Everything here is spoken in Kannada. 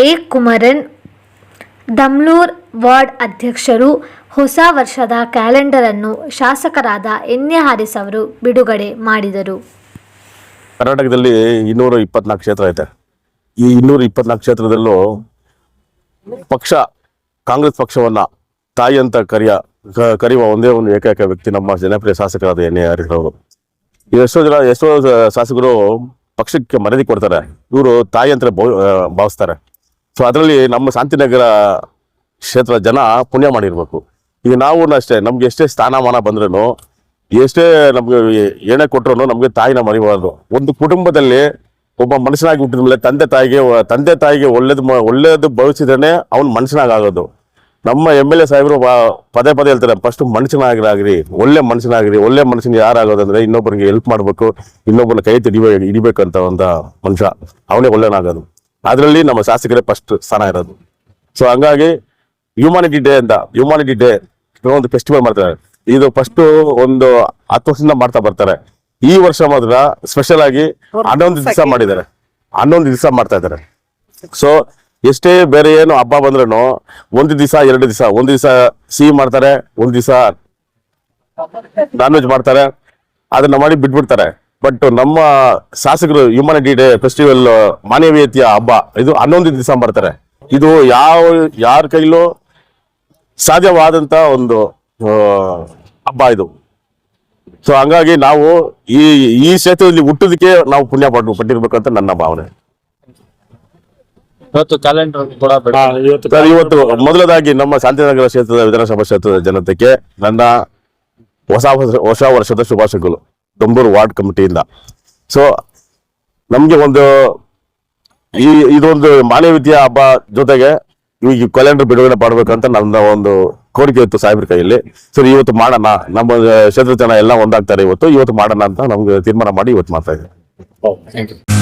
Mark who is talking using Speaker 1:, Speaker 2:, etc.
Speaker 1: ಎ ಕುಮರನ್ ದಮ್ಲೂರ್ ವಾರ್ಡ್ ಅಧ್ಯಕ್ಷರು ಹೊಸ ವರ್ಷದ ಕ್ಯಾಲೆಂಡರ್ ಅನ್ನು ಶಾಸಕರಾದ ಎನ್ ಎ ಹಾರಿಸ್ ಅವರು ಬಿಡುಗಡೆ ಮಾಡಿದರು.
Speaker 2: ಕರ್ನಾಟಕದಲ್ಲಿ ಇನ್ನೂರ ಇಪ್ಪತ್ನಾಲ್ಕು ಕ್ಷೇತ್ರ ಐತೆ ಈ ಇನ್ನೂರ ಇಪ್ಪತ್ನಾಲ್ಕು ಕ್ಷೇತ್ರದಲ್ಲೂ ಪಕ್ಷ, ಕಾಂಗ್ರೆಸ್ ಪಕ್ಷವನ್ನ ತಾಯಿ ಅಂತ ಕರೆಯ ಕರೆಯುವ ಒಂದೇ ಒಂದು ಏಕೈಕ ವ್ಯಕ್ತಿ ನಮ್ಮ ಜನಪ್ರಿಯ ಶಾಸಕರಾದ ಎನ್ ಎ ಅವರು. ಎಷ್ಟೋ ಜನ, ಎಷ್ಟೋ ಶಾಸಕರು ಪಕ್ಷಕ್ಕೆ ಮರ್ಯಾದೆ ಕೊಡ್ತಾರೆ. ಇವರು ತಾಯಿ ಅಂತ ಭಾವ- ಭಾವಿಸ್ತಾರೆ. ಸೊ ಅದರಲ್ಲಿ ನಮ್ಮ ಶಾಂತಿನಗರ ಕ್ಷೇತ್ರ ಜನ ಪುಣ್ಯ ಮಾಡಿರ್ಬೇಕು. ಈಗ ನಾವು ಅಷ್ಟೇ, ನಮ್ಗೆ ಎಷ್ಟೇ ಸ್ಥಾನಮಾನ ಬಂದ್ರೂ ಎಷ್ಟೇ ನಮಗೆ ಏನೇ ಕೊಟ್ಟರು ನಮಗೆ ತಾಯಿನ ಮರಿಬಾರ್ದು. ಒಂದು ಕುಟುಂಬದಲ್ಲಿ ಒಬ್ಬ ಮನುಷ್ಯನಾಗಿ ಮೇಲೆ ತಂದೆ ತಾಯಿಗೆ ತಂದೆ ತಾಯಿಗೆ ಒಳ್ಳೇದು ಒಳ್ಳೇದು ಭವಿಸಿದ್ರೆ ಅವ್ನು ಮನುಷ್ಯನಾಗೋದು ನಮ್ಮ ಎಂ ಎಲ್ ಎ ಸಾಹೇಬರು ಪದೇ ಪದೇ ಹೇಳ್ತಾರೆ ಫಸ್ಟ್ ಮನುಷ್ಯನಾಗಿರಾಗ್ರಿ ಒಳ್ಳೆ ಮನುಷ್ಯನಾಗಿರಿ ಒಳ್ಳೆ ಮನುಷ್ಯನ ಯಾರಾಗೋದಂದ್ರೆ ಇನ್ನೊಬ್ಬರಿಗೆ ಹೆಲ್ಪ್ ಮಾಡಬೇಕು, ಇನ್ನೊಬ್ಬನ ಕೈ ಹಿಡಿಬೇಕು ಹಿಡಿಬೇಕಂತ ಒಂದು ಮನುಷ್ಯ. ಅವನೇ ಒಳ್ಳೆನಾಗೋದು. ಅದರಲ್ಲಿ ನಮ್ಮ ಶಾಸಕರೇ ಫಸ್ಟ್ ಸ್ಥಾನ ಇರೋದು. ಸೊ ಹಂಗಾಗಿ ಹ್ಯೂಮಾನಿಟಿ ಡೇ ಅಂತ ಹ್ಯೂಮಾನಿಟಿ ಡೇ ಒಂದು ಫೆಸ್ಟಿವಲ್ ಮಾಡ್ತಾರೆ. ಇದು ಫಸ್ಟ್ ಒಂದು ಹತ್ತು ವರ್ಷದಿಂದ ಮಾಡ್ತಾ ಬರ್ತಾರೆ. ಈ ವರ್ಷ ಮಾತ್ರ ಸ್ಪೆಷಲ್ ಆಗಿ ಹನ್ನೊಂದು ದಿವಸ ಮಾಡಿದ್ದಾರೆ. ಹನ್ನೊಂದು ದಿವಸ ಮಾಡ್ತಾ ಇದ್ದಾರೆ. ಸೊ ಎಷ್ಟೇ ಬೇರೆ ಏನು ಹಬ್ಬ ಬಂದ್ರೂ ಒಂದು ದಿವಸ ಎರಡು ದಿವಸ ಒಂದು ದಿವಸ ಸಿಹಿ ಮಾಡ್ತಾರೆ ಒಂದು ದಿವಸ ನಾನ್ ವೆಜ್ ಮಾಡ್ತಾರೆ. ಅದನ್ನ ಮಾಡಿ ಬಿಟ್ಬಿಡ್ತಾರೆ. ಬಟ್ ನಮ್ಮ ಶಾಸಕರು ಹ್ಯೂಮನಿಟಿ ಡೇ ಫೆಸ್ಟಿವಲ್ ಮಾನವೀಯತೆಯ ಹಬ್ಬ ಇದು ಹನ್ನೊಂದು ದಿವಸ ಬರ್ತಾರೆ ಇದು ಯಾವ ಯಾರ ಕೈಲೂ ಸಾಧ್ಯವಾದಂತ ಒಂದು ಹಬ್ಬ ಇದು. ಸೊ ಹಂಗಾಗಿ ನಾವು ಈ ಈ ಕ್ಷೇತ್ರದಲ್ಲಿ ಹುಟ್ಟೋದಕ್ಕೆ ನಾವು ಪುಣ್ಯ ಪಟ್ಟು ಪಟ್ಟಿರ್ಬೇಕು ಅಂತ ನನ್ನ ಭಾವನೆ.
Speaker 3: ಇವತ್ತು ಕ್ಯಾಲೆಂಡರ್ ಕೂಡ ಬೇಡ
Speaker 2: ಸರ್ ಇವತ್ತು ಮೊದಲದಾಗಿ ನಮ್ಮ ಶಾಂತಿನಗರ ಕ್ಷೇತ್ರದ ವಿಧಾನಸಭಾ ಕ್ಷೇತ್ರದ ಜನತೆಗೆ ನನ್ನ ಹೊಸ ವರ್ಷ- ಹೊಸ ವರ್ಷದ ಶುಭಾಶಯಗಳು. ದೊಂಬೂರು ವಾರ್ಡ್ ಕಮಿಟಿಯಿಂದ. ಸೊ ನಮಗೆ ಒಂದು ಈ, ಇದೊಂದು ಮಾನವೀಯತೆಯ ಹಬ್ಬ ಜೊತೆಗೆ ಈ ಕ್ಯಾಲೆಂಡರ್ ಬಿಡುಗಡೆ ಮಾಡ್ಬೇಕಂತ ನನ್ನ ಒಂದು ಕೋರಿಕೆ ಇತ್ತು ಸಾಹೇಬ್ರ ಕೈಯಲ್ಲಿ. ಸರ್ ಇವತ್ತು ಮಾಡೋಣ. ನಮ್ಮ ಕ್ಷೇತ್ರದ ಜನ ಎಲ್ಲ ಒಂದಾಗ್ತಾರೆ ಇವತ್ತು. ಇವತ್ತು ಮಾಡೋಣ ಅಂತ ನಮ್ಗೆ ತೀರ್ಮಾನ ಮಾಡಿ ಇವತ್ತು ಮಾಡ್ತಾ ಇದ್ದೀವಿ.
Speaker 3: ಯು